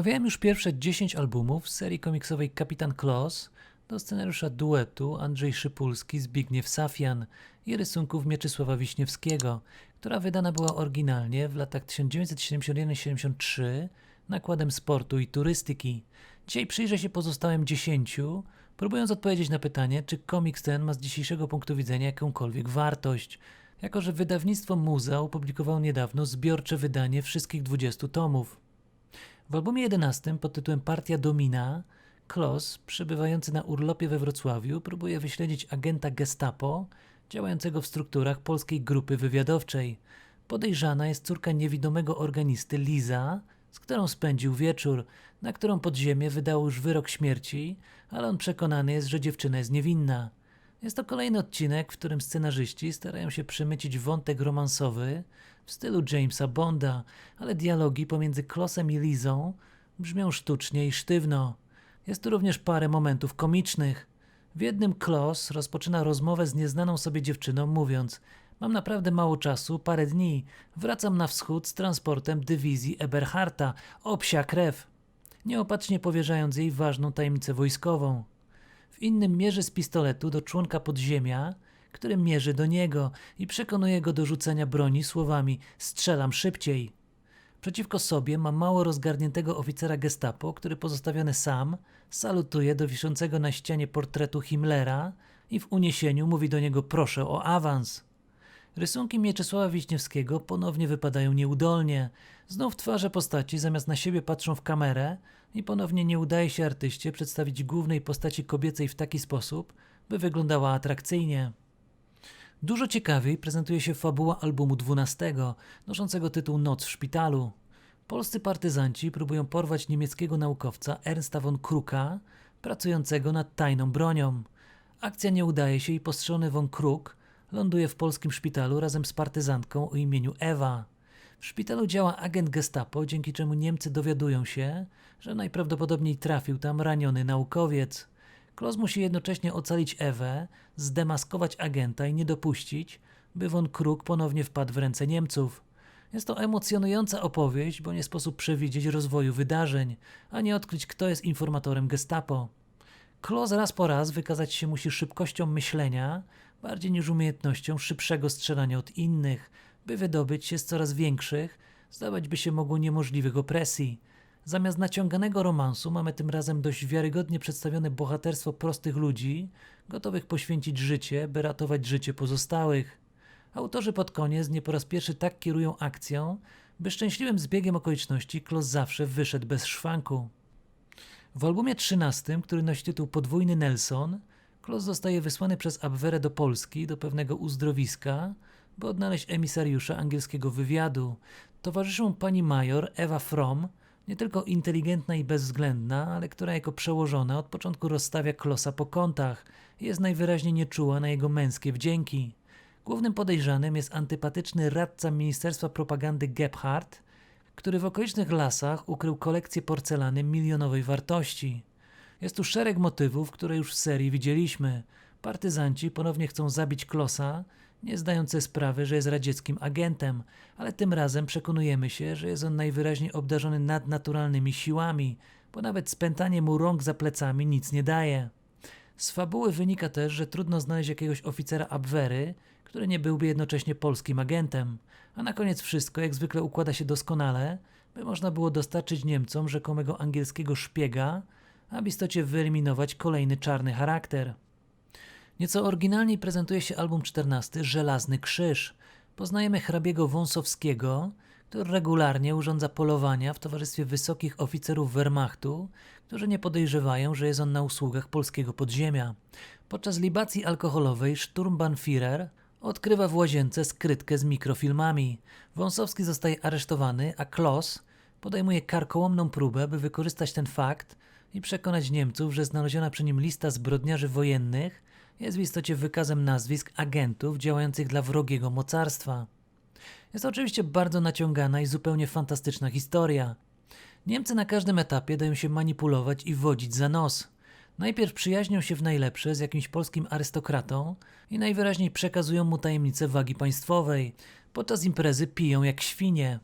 Omawiałem już pierwsze 10 albumów z serii komiksowej Kapitan Klos do scenariusza duetu Andrzej Szypulski, Zbigniew Safian i rysunków Mieczysława Wiśniewskiego, która wydana była oryginalnie w latach 1971-73 nakładem sportu i turystyki. Dzisiaj przyjrzę się pozostałym 10, próbując odpowiedzieć na pytanie, czy komiks ten ma z dzisiejszego punktu widzenia jakąkolwiek wartość, jako że wydawnictwo Muza opublikowało niedawno zbiorcze wydanie wszystkich 20 tomów. W albumie 11 pod tytułem Partia Domina Klos, przebywający na urlopie we Wrocławiu, próbuje wyśledzić agenta Gestapo działającego w strukturach polskiej grupy wywiadowczej. Podejrzana jest córka niewidomego organisty Liza, z którą spędził wieczór, na którą podziemie wydało już wyrok śmierci, ale on przekonany jest, że dziewczyna jest niewinna. Jest to kolejny odcinek, w którym scenarzyści starają się przemycić wątek romansowy w stylu Jamesa Bonda, ale dialogi pomiędzy Klosem i Lizą brzmią sztucznie i sztywno. Jest tu również parę momentów komicznych. W jednym Klos rozpoczyna rozmowę z nieznaną sobie dziewczyną, mówiąc: Mam naprawdę mało czasu, parę dni. Wracam na wschód z transportem dywizji Eberharta. O psia krew! Nieopatrznie powierzając jej ważną tajemnicę wojskową. W innym mierzy z pistoletu do członka podziemia, który mierzy do niego i przekonuje go do rzucenia broni słowami: Strzelam szybciej. Przeciwko sobie ma mało rozgarniętego oficera gestapo, który pozostawiony sam salutuje do wiszącego na ścianie portretu Himmlera i w uniesieniu mówi do niego proszę o awans. Rysunki Mieczysława Wiśniewskiego ponownie wypadają nieudolnie. Znów twarze postaci zamiast na siebie patrzą w kamerę i ponownie nie udaje się artyście przedstawić głównej postaci kobiecej w taki sposób, by wyglądała atrakcyjnie. Dużo ciekawiej prezentuje się fabuła albumu 12, noszącego tytuł Noc w szpitalu. Polscy partyzanci próbują porwać niemieckiego naukowca Ernsta von Kruka, pracującego nad tajną bronią. Akcja nie udaje się i postrzelony von Kruk ląduje w polskim szpitalu razem z partyzantką o imieniu Ewa. W szpitalu działa agent gestapo, dzięki czemu Niemcy dowiadują się, że najprawdopodobniej trafił tam raniony naukowiec. Klos musi jednocześnie ocalić Ewę, zdemaskować agenta i nie dopuścić, by von Kruk ponownie wpadł w ręce Niemców. Jest to emocjonująca opowieść, bo nie sposób przewidzieć rozwoju wydarzeń, ani odkryć, kto jest informatorem gestapo. Klos raz po raz wykazać się musi szybkością myślenia, bardziej niż umiejętnością szybszego strzelania od innych, by wydobyć się z coraz większych, zdawać by się mogło niemożliwych opresji. Zamiast naciąganego romansu mamy tym razem dość wiarygodnie przedstawione bohaterstwo prostych ludzi, gotowych poświęcić życie, by ratować życie pozostałych. Autorzy pod koniec nie po raz pierwszy tak kierują akcją, by szczęśliwym zbiegiem okoliczności Klos zawsze wyszedł bez szwanku. W albumie 13, który nosi tytuł Podwójny Nelson, Klos zostaje wysłany przez Abwehrę do Polski, do pewnego uzdrowiska, by odnaleźć emisariusza angielskiego wywiadu. Towarzyszą mu pani major Ewa Fromm, nie tylko inteligentna i bezwzględna, ale która jako przełożona od początku rozstawia Klosa po kątach i jest najwyraźniej nieczuła na jego męskie wdzięki. Głównym podejrzanym jest antypatyczny radca Ministerstwa Propagandy Gebhardt, który w okolicznych lasach ukrył kolekcję porcelany milionowej wartości. Jest tu szereg motywów, które już w serii widzieliśmy. Partyzanci ponownie chcą zabić Klosa, nie zdając sprawy, że jest radzieckim agentem, ale tym razem przekonujemy się, że jest on najwyraźniej obdarzony nadnaturalnymi siłami, bo nawet spętanie mu rąk za plecami nic nie daje. Z fabuły wynika też, że trudno znaleźć jakiegoś oficera Abwery, który nie byłby jednocześnie polskim agentem. A na koniec wszystko, jak zwykle, układa się doskonale, by można było dostarczyć Niemcom rzekomego angielskiego szpiega, a w istocie wyeliminować kolejny czarny charakter. Nieco oryginalniej prezentuje się album 14 Żelazny Krzyż. Poznajemy hrabiego Wąsowskiego, który regularnie urządza polowania w towarzystwie wysokich oficerów Wehrmachtu, którzy nie podejrzewają, że jest on na usługach polskiego podziemia. Podczas libacji alkoholowej Sturmbannführer odkrywa w łazience skrytkę z mikrofilmami. Wąsowski zostaje aresztowany, a Klos podejmuje karkołomną próbę, by wykorzystać ten fakt i przekonać Niemców, że znaleziona przy nim lista zbrodniarzy wojennych jest w istocie wykazem nazwisk agentów działających dla wrogiego mocarstwa. Jest to oczywiście bardzo naciągana i zupełnie fantastyczna historia. Niemcy na każdym etapie dają się manipulować i wodzić za nos. Najpierw przyjaźnią się w najlepsze z jakimś polskim arystokratą i najwyraźniej przekazują mu tajemnicę wagi państwowej. Podczas imprezy piją jak świnie.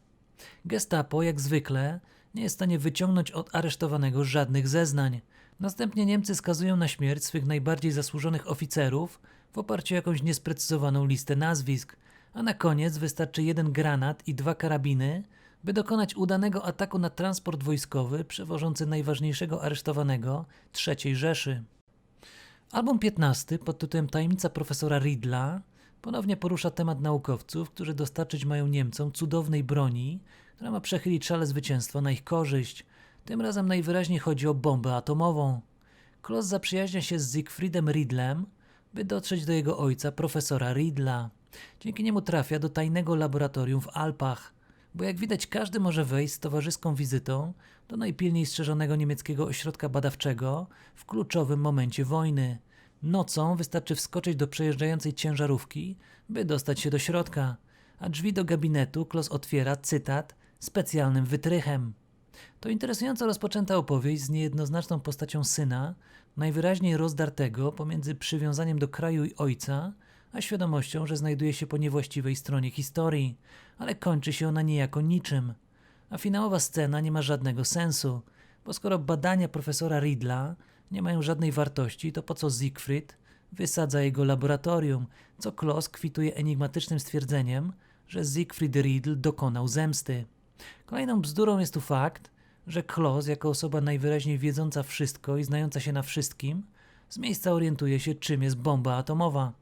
Gestapo, jak zwykle, nie jest w stanie wyciągnąć od aresztowanego żadnych zeznań. Następnie Niemcy skazują na śmierć swych najbardziej zasłużonych oficerów w oparciu o jakąś niesprecyzowaną listę nazwisk, a na koniec wystarczy jeden granat i dwa karabiny, by dokonać udanego ataku na transport wojskowy przewożący najważniejszego aresztowanego III Rzeszy. Album 15 pod tytułem Tajemnica profesora Ridla ponownie porusza temat naukowców, którzy dostarczyć mają Niemcom cudownej broni, która ma przechylić szale zwycięstwa na ich korzyść. Tym razem najwyraźniej chodzi o bombę atomową. Kloss zaprzyjaźnia się z Siegfriedem Riedlem, by dotrzeć do jego ojca, profesora Riedla. Dzięki niemu trafia do tajnego laboratorium w Alpach, bo jak widać każdy może wejść z towarzyską wizytą do najpilniej strzeżonego niemieckiego ośrodka badawczego w kluczowym momencie wojny. Nocą wystarczy wskoczyć do przejeżdżającej ciężarówki, by dostać się do środka, a drzwi do gabinetu Klos otwiera, cytat, specjalnym wytrychem. To interesująco rozpoczęta opowieść z niejednoznaczną postacią syna, najwyraźniej rozdartego pomiędzy przywiązaniem do kraju i ojca, a świadomością, że znajduje się po niewłaściwej stronie historii, ale kończy się ona niejako niczym. A finałowa scena nie ma żadnego sensu, bo skoro badania profesora Ridla nie mają żadnej wartości, to po co Siegfried wysadza jego laboratorium, co Kloss kwituje enigmatycznym stwierdzeniem, że Siegfried Riedl dokonał zemsty. Kolejną bzdurą jest tu fakt, że Kloss, jako osoba najwyraźniej wiedząca wszystko i znająca się na wszystkim, z miejsca orientuje się, czym jest bomba atomowa.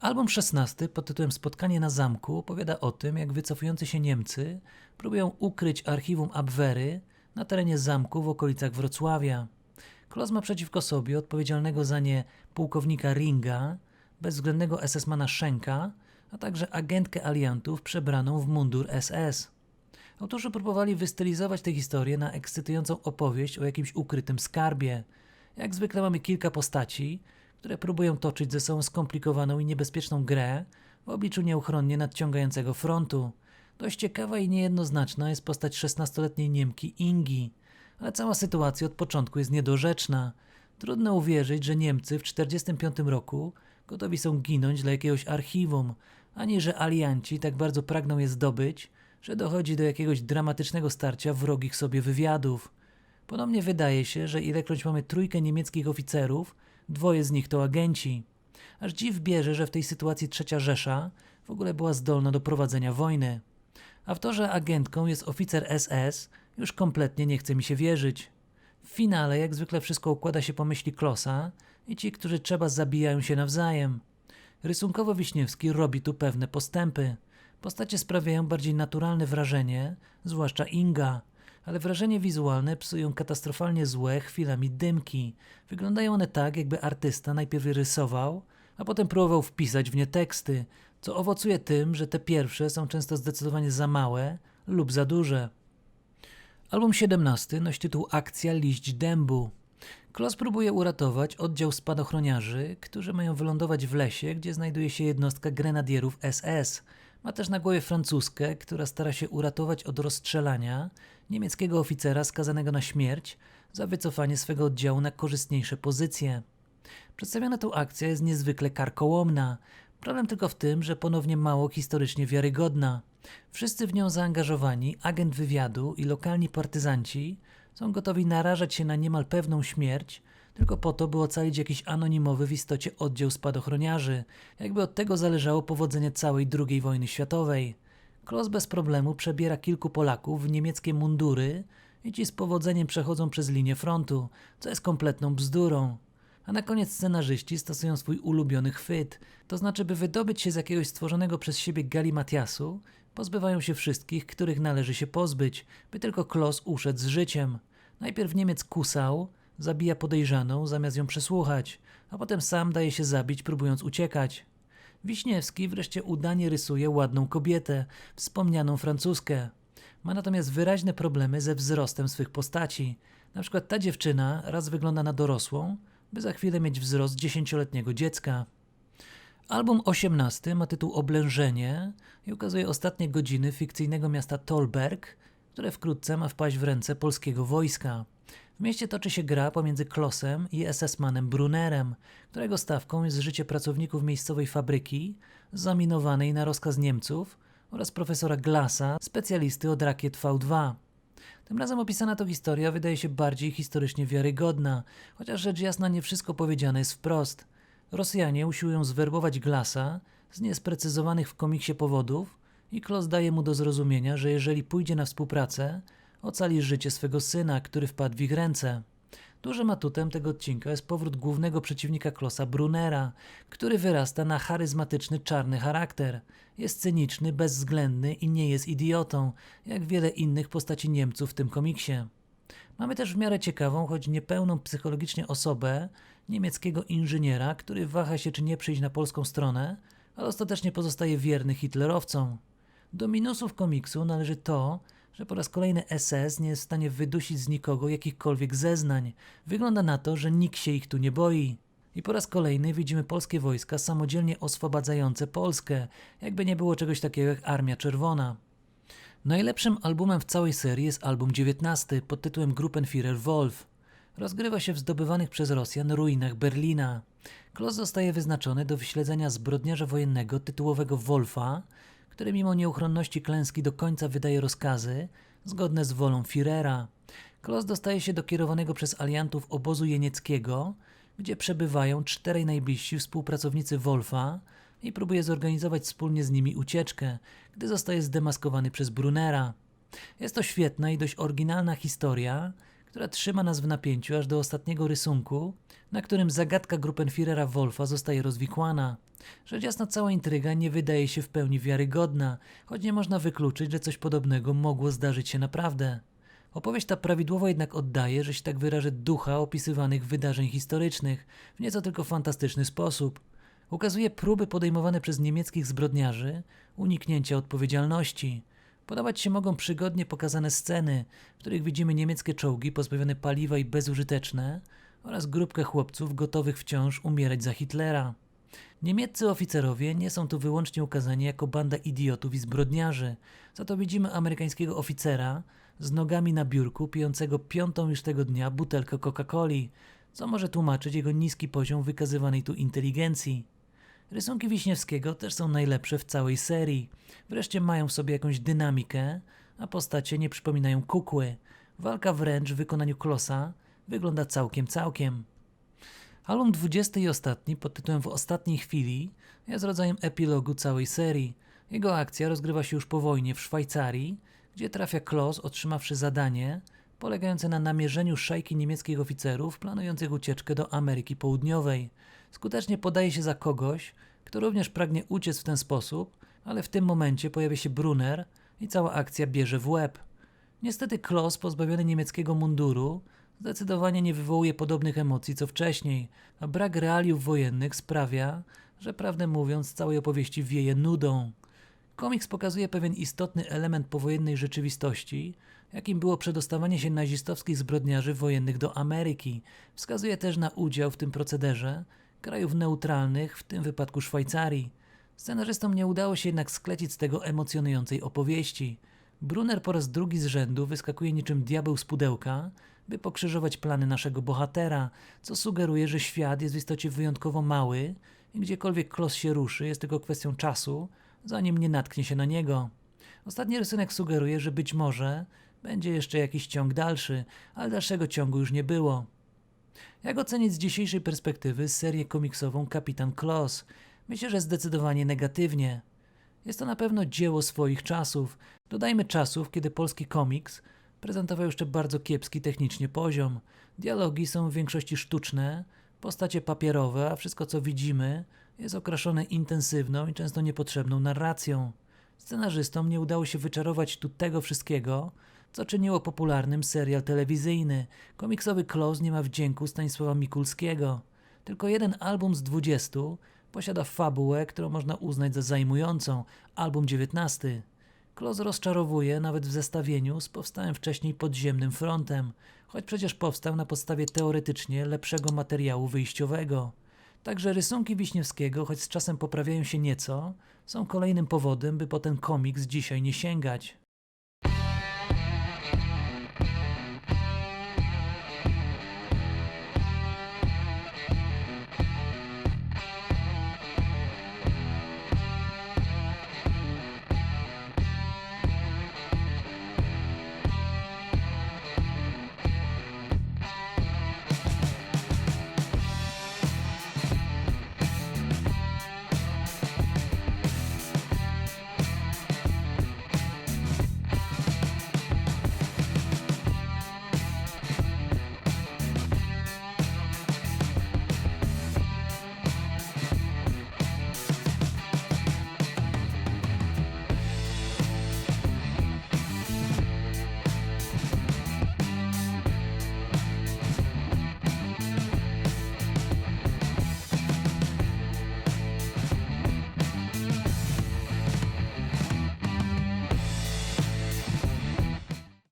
Album 16 pod tytułem Spotkanie na zamku opowiada o tym, jak wycofujący się Niemcy próbują ukryć archiwum Abwehry na terenie zamku w okolicach Wrocławia. Kloss ma przeciwko sobie odpowiedzialnego za nie pułkownika Ringa, bezwzględnego SS-mana Schenka, a także agentkę aliantów przebraną w mundur SS. Autorzy próbowali wystylizować tę historię na ekscytującą opowieść o jakimś ukrytym skarbie. Jak zwykle mamy kilka postaci, które próbują toczyć ze sobą skomplikowaną i niebezpieczną grę w obliczu nieuchronnie nadciągającego frontu. Dość ciekawa i niejednoznaczna jest postać 16-letniej Niemki Ingi, ale cała sytuacja od początku jest niedorzeczna. Trudno uwierzyć, że Niemcy w 1945 roku gotowi są ginąć dla jakiegoś archiwum, ani że alianci tak bardzo pragną je zdobyć, że dochodzi do jakiegoś dramatycznego starcia wrogich sobie wywiadów. Ponownie wydaje się, że ilekroć mamy trójkę niemieckich oficerów, dwoje z nich to agenci. Aż dziw bierze, że w tej sytuacji trzecia Rzesza w ogóle była zdolna do prowadzenia wojny. A w to, że agentką jest oficer SS, już kompletnie nie chce mi się wierzyć. W finale, jak zwykle, wszystko układa się po myśli Klosa i ci, którzy trzeba, zabijają się nawzajem. Rysunkowo Wiśniewski robi tu pewne postępy. Postacie sprawiają bardziej naturalne wrażenie, zwłaszcza Inga, ale wrażenie wizualne psują katastrofalnie złe chwilami dymki. Wyglądają one tak, jakby artysta najpierw rysował, a potem próbował wpisać w nie teksty, co owocuje tym, że te pierwsze są często zdecydowanie za małe lub za duże. Album 17 nosi tytuł Akcja Liść Dębu. Klos próbuje uratować oddział spadochroniarzy, którzy mają wylądować w lesie, gdzie znajduje się jednostka grenadierów SS. Ma też na głowie francuskę, która stara się uratować od rozstrzelania niemieckiego oficera skazanego na śmierć za wycofanie swego oddziału na korzystniejsze pozycje. Przedstawiona tu akcja jest niezwykle karkołomna. Problem tylko w tym, że ponownie mało historycznie wiarygodna. Wszyscy w nią zaangażowani, agent wywiadu i lokalni partyzanci są gotowi narażać się na niemal pewną śmierć, tylko po to, by ocalić jakiś anonimowy w istocie oddział spadochroniarzy, jakby od tego zależało powodzenie całej II wojny światowej. Klos bez problemu przebiera kilku Polaków w niemieckie mundury i ci z powodzeniem przechodzą przez linię frontu, co jest kompletną bzdurą. A na koniec scenarzyści stosują swój ulubiony chwyt, to znaczy, by wydobyć się z jakiegoś stworzonego przez siebie galimatiasu, pozbywają się wszystkich, których należy się pozbyć, by tylko Klos uszedł z życiem. Najpierw Niemiec kusał, zabija podejrzaną zamiast ją przesłuchać, a potem sam daje się zabić, próbując uciekać. Wiśniewski wreszcie udanie rysuje ładną kobietę, wspomnianą francuskę. Ma natomiast wyraźne problemy ze wzrostem swych postaci. Na przykład ta dziewczyna raz wygląda na dorosłą, by za chwilę mieć wzrost dziesięcioletniego dziecka. Album 18 ma tytuł Oblężenie i ukazuje ostatnie godziny fikcyjnego miasta Tolberg, które wkrótce ma wpaść w ręce polskiego wojska. W mieście toczy się gra pomiędzy Klosem i SS-manem Brunerem, którego stawką jest życie pracowników miejscowej fabryki, zaminowanej na rozkaz Niemców oraz profesora Glasa, specjalisty od rakiet V2. Tym razem opisana to historia wydaje się bardziej historycznie wiarygodna, chociaż rzecz jasna nie wszystko powiedziane jest wprost. Rosjanie usiłują zwerbować Glasa z niesprecyzowanych w komiksie powodów i Klos daje mu do zrozumienia, że jeżeli pójdzie na współpracę, ocali życie swego syna, który wpadł w ich ręce. Dużym atutem tego odcinka jest powrót głównego przeciwnika Klosa Brunera, który wyrasta na charyzmatyczny czarny charakter. Jest cyniczny, bezwzględny i nie jest idiotą, jak wiele innych postaci Niemców w tym komiksie. Mamy też w miarę ciekawą, choć niepełną psychologicznie osobę niemieckiego inżyniera, który waha się czy nie przyjść na polską stronę, ale ostatecznie pozostaje wierny hitlerowcom. Do minusów komiksu należy to, że po raz kolejny SS nie jest w stanie wydusić z nikogo jakichkolwiek zeznań. Wygląda na to, że nikt się ich tu nie boi. I po raz kolejny widzimy polskie wojska samodzielnie oswobadzające Polskę, jakby nie było czegoś takiego jak Armia Czerwona. Najlepszym albumem w całej serii jest album 19 pod tytułem Gruppenführer Wolf. Rozgrywa się w zdobywanych przez Rosjan ruinach Berlina. Klos zostaje wyznaczony do wyśledzenia zbrodniarza wojennego tytułowego Wolfa, który mimo nieuchronności klęski do końca wydaje rozkazy zgodne z wolą Führera. Klos dostaje się do kierowanego przez aliantów obozu jenieckiego, gdzie przebywają czterej najbliżsi współpracownicy Wolfa i próbuje zorganizować wspólnie z nimi ucieczkę, gdy zostaje zdemaskowany przez Brunera. Jest to świetna i dość oryginalna historia, która trzyma nas w napięciu aż do ostatniego rysunku, na którym zagadka Gruppenführera Wolfa zostaje rozwikłana. Rzecz jasna cała intryga nie wydaje się w pełni wiarygodna, choć nie można wykluczyć, że coś podobnego mogło zdarzyć się naprawdę. Opowieść ta prawidłowo jednak oddaje, że się tak wyrażę, ducha opisywanych wydarzeń historycznych w nieco tylko fantastyczny sposób. Ukazuje próby podejmowane przez niemieckich zbrodniarzy uniknięcia odpowiedzialności. Podobać się mogą przygodnie pokazane sceny, w których widzimy niemieckie czołgi pozbawione paliwa i bezużyteczne oraz grupkę chłopców gotowych wciąż umierać za Hitlera. Niemieccy oficerowie nie są tu wyłącznie ukazani jako banda idiotów i zbrodniarzy, za to widzimy amerykańskiego oficera z nogami na biurku pijącego piątą już tego dnia butelkę Coca-Coli, co może tłumaczyć jego niski poziom wykazywanej tu inteligencji. Rysunki Wiśniewskiego też są najlepsze w całej serii. Wreszcie mają w sobie jakąś dynamikę, a postacie nie przypominają kukły. Walka wręcz w wykonaniu Klosa wygląda całkiem całkiem. Album 20 i ostatni pod tytułem W ostatniej chwili jest rodzajem epilogu całej serii. Jego akcja rozgrywa się już po wojnie w Szwajcarii, gdzie trafia Klos otrzymawszy zadanie polegające na namierzeniu szajki niemieckich oficerów planujących ucieczkę do Ameryki Południowej. Skutecznie podaje się za kogoś, kto również pragnie uciec w ten sposób, ale w tym momencie pojawia się Brunner i cała akcja bierze w łeb. Niestety Klos, pozbawiony niemieckiego munduru, zdecydowanie nie wywołuje podobnych emocji co wcześniej, a brak realiów wojennych sprawia, że prawdę mówiąc całej opowieści wieje nudą. Komiks pokazuje pewien istotny element powojennej rzeczywistości, jakim było przedostawanie się nazistowskich zbrodniarzy wojennych do Ameryki. Wskazuje też na udział w tym procederze krajów neutralnych, w tym wypadku Szwajcarii. Scenarzystom nie udało się jednak sklecić z tego emocjonującej opowieści. Brunner po raz drugi z rzędu wyskakuje niczym diabeł z pudełka, by pokrzyżować plany naszego bohatera, co sugeruje, że świat jest w istocie wyjątkowo mały i gdziekolwiek Klos się ruszy, jest tylko kwestią czasu, zanim nie natknie się na niego. Ostatni rysunek sugeruje, że być może będzie jeszcze jakiś ciąg dalszy, ale dalszego ciągu już nie było. Jak ocenić z dzisiejszej perspektywy serię komiksową Kapitan Klos? Myślę, że zdecydowanie negatywnie. Jest to na pewno dzieło swoich czasów. Dodajmy czasów, kiedy polski komiks prezentował jeszcze bardzo kiepski technicznie poziom. Dialogi są w większości sztuczne, postacie papierowe, a wszystko co widzimy jest okraszone intensywną i często niepotrzebną narracją. Scenarzystom nie udało się wyczarować tu tego wszystkiego, co czyniło popularnym serial telewizyjny. Komiksowy Klos nie ma wdzięku Stanisława Mikulskiego. Tylko jeden album z 20 posiada fabułę, którą można uznać za zajmującą. Album 19. Klos rozczarowuje nawet w zestawieniu z powstałym wcześniej podziemnym frontem, choć przecież powstał na podstawie teoretycznie lepszego materiału wyjściowego. Także rysunki Wiśniewskiego, choć z czasem poprawiają się nieco, są kolejnym powodem, by po ten komiks dzisiaj nie sięgać.